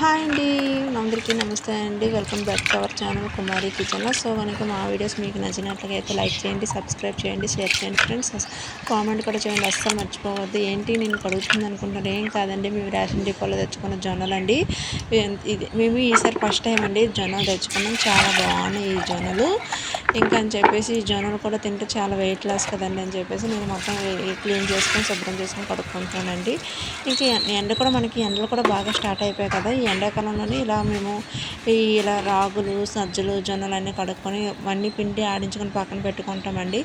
Hi అండి. అందరికీ నమస్తే అండి. Welcome back to our channel Kumari కిచెన్లో సో కనుక మా వీడియోస్ మీకు నచ్చినట్లయితే లైక్ చేయండి సబ్స్క్రైబ్ చేయండి షేర్ చేయండి. ఫ్రెండ్స్ కామెంట్ కూడా చేయండి. అస్సలు మర్చిపోవద్దు. ఏంటి నేను కడుగుతుంది అనుకుంటున్నాను? ఏం కాదండి. మేము రేషన్ డిపోలో తెచ్చుకున్న జొన్నలు అండి ఇది మేము ఈసారి ఫస్ట్ టైం అండి జొన్నలు తెచ్చుకున్నాం. చాలా బాగున్నాయి ఈ జొన్న. ఇంకా అని చెప్పేసి ఈ జొన్నలు కూడా తింటే చాలా వెయిట్ లాస్ కదండి అని చెప్పేసి నేను మొత్తం క్లీన్ చేసుకొని శుభ్రం చేసుకొని కడుక్కుంటున్నానండి ఇంకా ఎండ కూడా మనకి ఎండలు కూడా బాగా స్టార్ట్ అయిపోయాయి కదా. ఈ ఎండాకాలంలోనే ఇలా మేము ఈ ఇలా రాగులు సజ్జలు జొన్నలు అన్నీ కడుక్కొని అన్నీ పిండి ఆడించుకొని పక్కన పెట్టుకుంటామండి.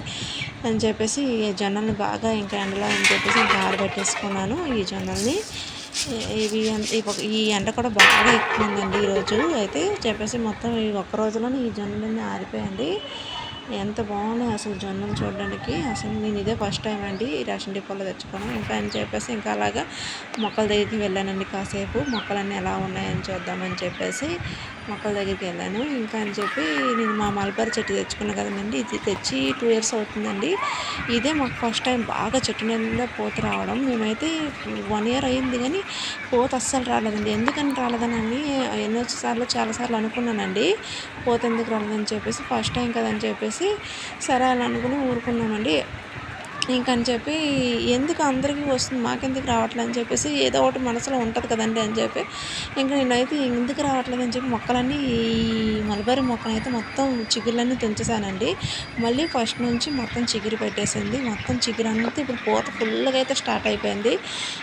అని చెప్పేసి ఈ జొన్నల్ని బాగా ఇంకా ఎండలో అని చెప్పేసి ఇంకా ఆరబెట్టేసుకున్నాను ఈ జొన్నల్ని. ఇవి ఈ ఎండ కూడా బాగా ఎక్కువ ఉందండి ఈరోజు. అయితే చెప్పేసి మొత్తం ఈ ఒక్క రోజులోనే ఈ జొన్నలన్నీ ఆరిపోయండి ఎంత బాగున్నాయి అసలు జొన్నలు చూడడానికి. అసలు నేను ఇదే ఫస్ట్ టైం అండి రేషన్ డిపోలో తెచ్చుకోవడం. ఇంకా అని చెప్పేసి ఇంకా అలాగా మొక్కల దగ్గరికి వెళ్ళానండి కాసేపు. మొక్కలన్నీ ఎలా ఉన్నాయని చూద్దామని చెప్పేసి మొక్కల దగ్గరికి వెళ్ళాను. ఇంకా అని చెప్పి నేను మా మల్బరీ చెట్టు తెచ్చుకున్నాను కదండి ఇది తెచ్చి టూ ఇయర్స్ అవుతుందండి. ఇదే మాకు ఫస్ట్ టైం బాగా చెట్టు నిండా పూత రావడం. మేమైతే వన్ ఇయర్ అయింది కానీ పూత అస్సలు రాలేదండి. ఎందుకని రాలేదని ఎన్నో సార్లు చాలాసార్లు అనుకున్నానండి. పూత ఎందుకు రాలేదని చెప్పేసి ఫస్ట్ టైం కదని చెప్పేసి సరే అని అనుకుని ఊరుకున్నామండి. ఇంకని చెప్పి ఎందుకు అందరికీ వస్తుంది? మాకెందుకు రావట్లేదు అని చెప్పేసి ఏదో ఒకటి మనసులో ఉంటుంది కదండి అని చెప్పి. ఇంకా నేనైతే ఎందుకు రావట్లేదు? అని చెప్పి మొక్కలన్నీ ఈ మలబరి మొక్కనైతే మొత్తం చిగురులన్నీ తెంచేసానండి. మళ్ళీ ఫస్ట్ నుంచి మొత్తం చిగురు పెట్టేసింది. మొత్తం చిగురు అంతా ఇప్పుడు పూత ఫుల్గా అయితే స్టార్ట్ అయిపోయింది.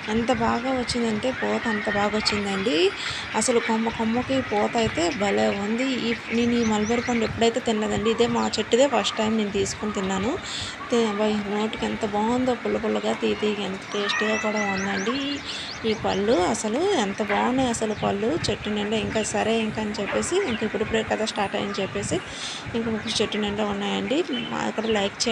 ఎంత బాగా వచ్చిందంటే పూత అంత బాగా వచ్చిందండి. అసలు కొమ్మ కొమ్మకి పూత అయితే భలే ఉంది. ఈ నేను ఈ మలబరి పండు ఎప్పుడైతే తిన్నదండి ఇదే మా చెట్టుదే ఫస్ట్ టైం నేను తీసుకుని తిన్నాను. నోటికి ఎంత బాగుందో పుల్ల పుల్లగా తీతి ఎంత టేస్ట్గా కూడా ఉందండి. ఈ పళ్ళు అసలు ఎంత బాగున్నాయి అసలు పళ్ళు. చెట్టు నిండా ఇంకా సరే ఇంకా అని చెప్పేసి ఇంక ఇప్పుడిప్పుడే కదా స్టార్ట్ అయ్యని చెప్పేసి ఇంక చెట్టు నిండా ఉన్నాయండి. అక్కడ లైక్ చేయండి.